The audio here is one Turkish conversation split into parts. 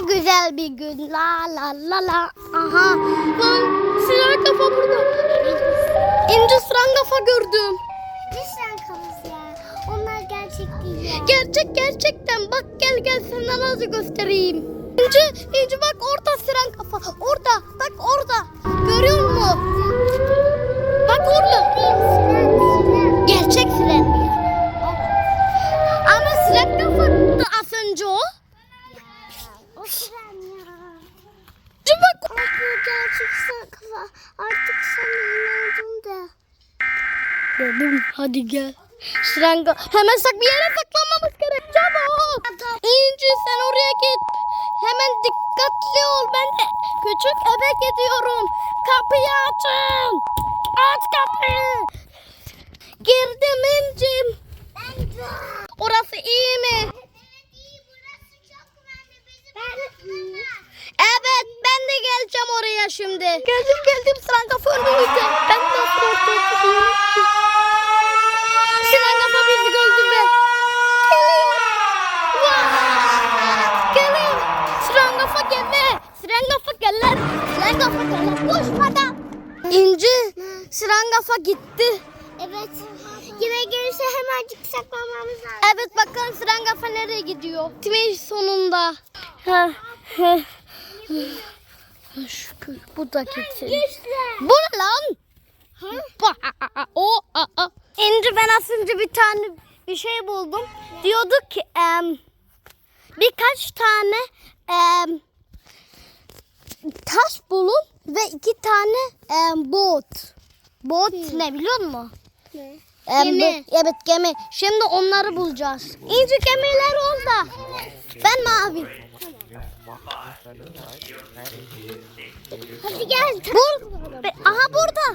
Ne güzel bir gün. La la la la. Aha. Lan siren kafa burada. İnce siren kafa gördüm. Ne sen kafası ya? Onlar gerçek değil ya. Gerçek gerçekten. Bak gel gel sana nasıl göstereyim. İnci, İnci bak orada siren kafa. Orada. Bak orada. Görüyor musun? Gerçek siren kafa. Artık sana inandım da. Dedim hadi gel. Sirenga hemen sak bir yere saklanmamız gerek. Çabuk. İnci sen oraya git. Hemen dikkatli ol. Ben de küçük eve gidiyorum. Kapıyı açın. Aç kapıyı. Girdim İnci'm. De. Orası iyi mi? Evet iyi burası çok güvenli. Bizim Evet ben de geleceğim oraya şimdi. Geldim geldim Siren kafa. Ben nasıl ortaya Siren kafa bizi gördü be. Geliyor. Siren kafa gelme. Siren kafa geller. Siren kafa geller. Koşmadan. İnci. Kafa gitti. Evet. Yine gelirse hemencik saklanmamız lazım. Evet bakalım kafa nereye gidiyor? Timi sonunda. Ha. Şükür bu da. Güçlü. Bu ne lan? O a, a. İnci ben aslında bir tane bir şey buldum. Diyorduk ki em, birkaç tane em, taş bulun ve iki tane em, bot. Bot ne biliyor musun? Ne? Em, Gemi. bu- evet gemi. Şimdi onları bulacağız. İnci gemiler orada. Ben mavi. Hadi gel. Bur Aha burada.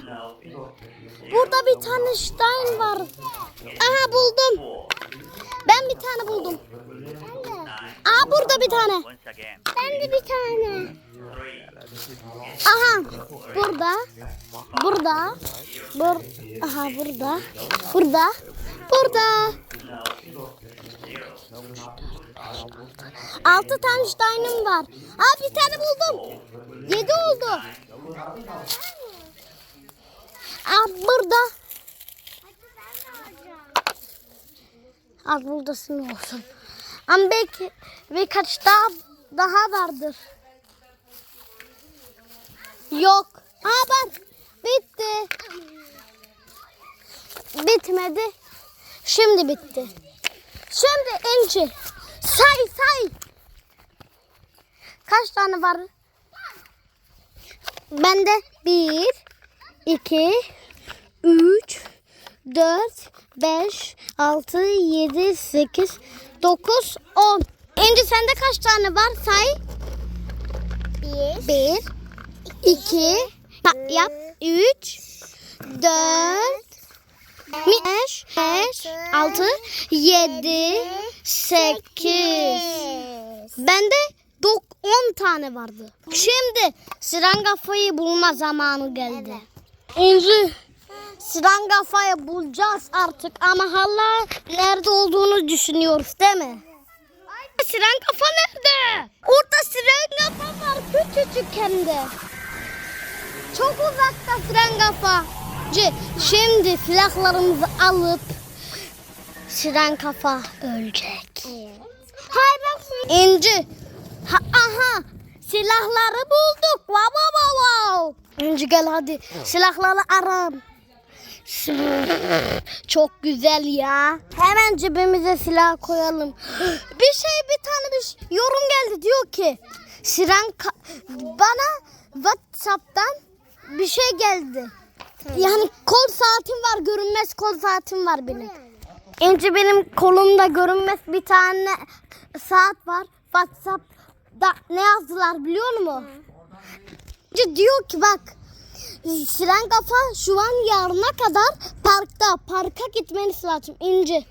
Burada bir tane stein var. Aha buldum. Ben bir tane buldum. Aha burada bir tane. Ben de bir tane. Aha burada. Burada. Bur Aha burada. Burada. Burada. Altı tane steinim var. Aa bir tane buldum. Yedi oldu. Aa burada. Al buradasın olsun. Ama belki birkaç daha daha vardır. Yok. Aa bak. Bitti. Bitmedi. Şimdi bitti. Şimdi inci. Say say. Kaç tane var? Bende bir, iki, üç, dört, beş, altı, yedi, sekiz, dokuz, on. İnci sende kaç tane var? Say. Bir. Bir, iki, Ta- yap. Üç, dört, beş, beş, altı, yedi, sekiz. Bende dok 10 tane vardı. Şimdi siren kafayı bulma zamanı geldi. İnci siren kafayı bulacağız artık ama hala nerede olduğunu düşünüyoruz değil mi? Siren kafa nerede? Orada siren kafa var küçücük hem de. Çok uzakta siren kafa. Şimdi silahlarımızı alıp siren kafa ölecek. Hayır ben İnci. Ha, aha. Silahları bulduk. Wow wow wow. İnci gel hadi. Silahları aram. Çok güzel ya. Hemen cebimize silah koyalım. Bir şey bir tane bir yorum geldi diyor ki Siren ka- bana WhatsApp'tan bir şey geldi. Yani kol saatim var, görünmez kol saatim var benim. İnci benim kolumda görünmez bir tane saat var. WhatsApp'da ne yazdılar biliyor musun? İnci diyor ki bak Siren kafa şu an yarına kadar parkta. Parka gitmeniz lazım İnci.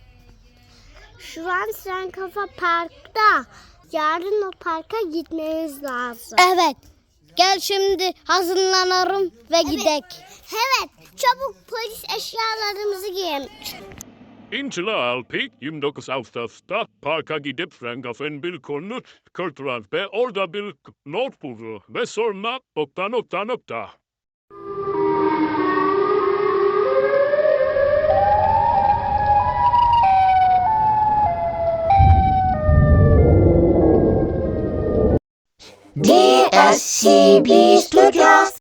Şu an sen kafa parkta. Yarın o parka gitmemiz lazım. Evet. Gel şimdi hazırlanalım ve gidek. Evet. Çabuk polis eşyalarımızı giyelim. İncila Alpik 29 Ağustos'ta parka gidip Frankaf'ın bir konu kurtulan ve orada bir not buldu ve sonra nokta nokta nokta. DSCB Studios.